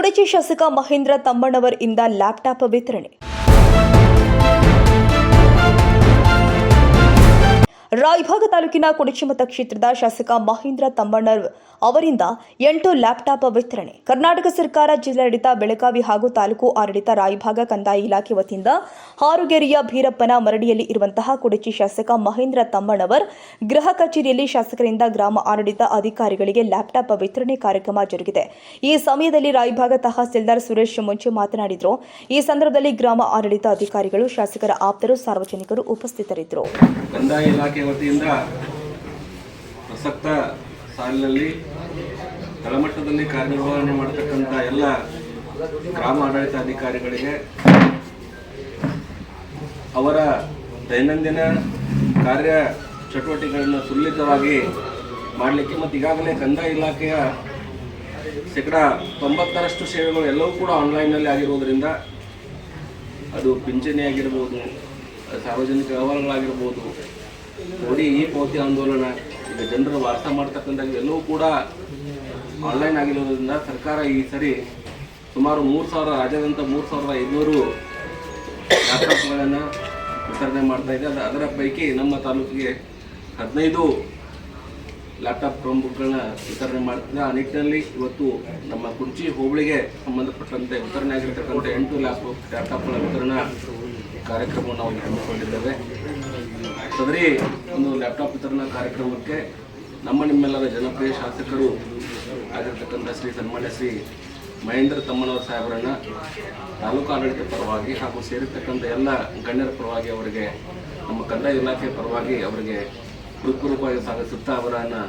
ಕುಡಚಿ ಶಾಸಕ ಮಹೇಂದ್ರ ತಮ್ಮಣ್ಣವರ್ ಇಂದ ಲ್ಯಾಪ್ಟಾಪ್ ವಿತರಣೆ. ರಾಯಭಾಗ ತಾಲೂಕಿನ ಕುಡಚಿ ಕ್ಷೇತ್ರದ ಶಾಸಕ ಮಹೇಂದ್ರ ತಮ್ಮಣ್ಣರ್ ಅವರಿಂದ ಎಂಟು ಲ್ಯಾಪ್ಟಾಪ್ ವಿತರಣೆ. ಕರ್ನಾಟಕ ಸರ್ಕಾರ ಜಿಲ್ಲಾಡಳಿತ, ಬೆಳಗಾವಿ ಹಾಗೂ ತಾಲೂಕು ಆಡಳಿತ ರಾಯಭಾಗ ಕಂದಾಯ ಇಲಾಖೆ ವತಿಯಿಂದ ಹಾರುಗೆರೆಯ ಭೀರಪ್ಪನ ಮರಡಿಯಲ್ಲಿ ಇರುವಂತಹ ಕುಡಚಿ ಶಾಸಕ ಮಹೇಂದ್ರ ತಮ್ಮಣ್ಣವರ್ ಗೃಹ ಕಚೇರಿಯಲ್ಲಿ ಶಾಸಕರಿಂದ ಗ್ರಾಮ ಆಡಳಿತ ಅಧಿಕಾರಿಗಳಿಗೆ ಲ್ಯಾಪ್ಟಾಪ್ ವಿತರಣೆ ಕಾರ್ಯಕ್ರಮ ಜರುಗಿದೆ. ಈ ಸಮಯದಲ್ಲಿ ರಾಯಭಾಗ ತಹಸೀಲ್ದಾರ್ ಸುರೇಶ್ ಮುಂಚೆ ಮಾತನಾಡಿದರು. ಈ ಸಂದರ್ಭದಲ್ಲಿ ಗ್ರಾಮ ಆಡಳಿತ ಅಧಿಕಾರಿಗಳು ಶಾಸಕರ ಆಪ್ತರು ಸಾರ್ವಜನಿಕರು ಉಪಸ್ಥಿತರಿದ್ದರು. ವತಿಯಿಂದ ಪ್ರಸಕ್ತ ಸಾಲಿನಲ್ಲಿ ತಳಮಟ್ಟದಲ್ಲಿ ಕಾರ್ಯನಿರ್ವಹಣೆ ಮಾಡತಕ್ಕಂಥ ಎಲ್ಲ ಗ್ರಾಮ ಆಡಳಿತಾಧಿಕಾರಿಗಳಿಗೆ ಅವರ ದೈನಂದಿನ ಕಾರ್ಯ ಚಟುವಟಿಕೆಗಳನ್ನು ಸುಲಲಿತವಾಗಿ ಮಾಡಲಿಕ್ಕೆ ಮತ್ತು ಈಗಾಗಲೇ ಕಂದಾಯ ಇಲಾಖೆಯ ಶೇಕಡ ತೊಂಬತ್ತರಷ್ಟು ಸೇವೆಗಳು ಎಲ್ಲವೂ ಕೂಡ ಆನ್ಲೈನ್ನಲ್ಲಿ ಆಗಿರುವುದರಿಂದ ಅದು ಪಿಂಚಣಿ ಆಗಿರ್ಬೋದು ಸಾರ್ವಜನಿಕ ವ್ಯವಹಾರಗಳಾಗಿರ್ಬೋದು ನೋಡಿ, ಈ ಪೌತಿ ಆಂದೋಲನ, ಈಗ ಜನರು ವಾರ್ತಾ ಮಾಡ್ತಕ್ಕಂಥ ಎಲ್ಲವೂ ಕೂಡ ಆನ್ಲೈನ್ ಆಗಿರೋದ್ರಿಂದ ಸರ್ಕಾರ ಈ ಸರಿ ಸುಮಾರು ಮೂರು ಸಾವಿರ, ರಾಜ್ಯಾದ್ಯಂತ ಮೂರು ಸಾವಿರದ ಐದುನೂರು ಲ್ಯಾಪ್ಟಾಪ್ಗಳನ್ನು ವಿತರಣೆ ಮಾಡ್ತಾ ಇದೆ. ಅದು ಅದರ ಪೈಕಿ ನಮ್ಮ ತಾಲೂಕಿಗೆ ಹದಿನೈದು ಲ್ಯಾಪ್ಟಾಪ್ ಕ್ರೋಮ್ಬುಕ್ಗಳನ್ನ ವಿತರಣೆ ಮಾಡ್ತಿದೆ. ಆ ನಿಟ್ಟಿನಲ್ಲಿ ಇವತ್ತು ನಮ್ಮ ಕುಂಚಿ ಹೋಬಳಿಗೆ ಸಂಬಂಧಪಟ್ಟಂತೆ ವಿತರಣೆ ಆಗಿರ್ತಕ್ಕಂಥ ಎಂಟು ಲ್ಯಾಪ್ ಲ್ಯಾಪ್ಟಾಪ್ಗಳ ವಿತರಣಾ ಕಾರ್ಯಕ್ರಮವನ್ನು ನಾವು ಹಮ್ಮಿಕೊಂಡಿದ್ದೇವೆ. ಸದರಿ ಒಂದು ಲ್ಯಾಪ್ಟಾಪ್ ವಿತರಣಾ ಕಾರ್ಯಕ್ರಮಕ್ಕೆ ನಮ್ಮ ನಿಮ್ಮೆಲ್ಲರ ಜನಪ್ರಿಯ ಶಾಸಕರು ಆಗಿರ್ತಕ್ಕಂಥ ಶ್ರೀ ಸನ್ಮಾನ್ಯ ಶ್ರೀ ಮಹೇಂದ್ರ ತಮ್ಮನವರ ಸಾಹೇಬರನ್ನ ತಾಲೂಕು ಆಡಳಿತ ಪರವಾಗಿ ಹಾಗೂ ಸೇರಿರ್ತಕ್ಕಂಥ ಎಲ್ಲ ಗಣ್ಯರ ಪರವಾಗಿ ಅವರಿಗೆ, ನಮ್ಮ ಕಂದಾಯ ಇಲಾಖೆ ಪರವಾಗಿ ಅವರಿಗೆ ಹೃತ್ಪೂರ್ವಕವಾಗಿ ಸ್ವಾಗತಿಸುತ್ತಾ ಅವರನ್ನು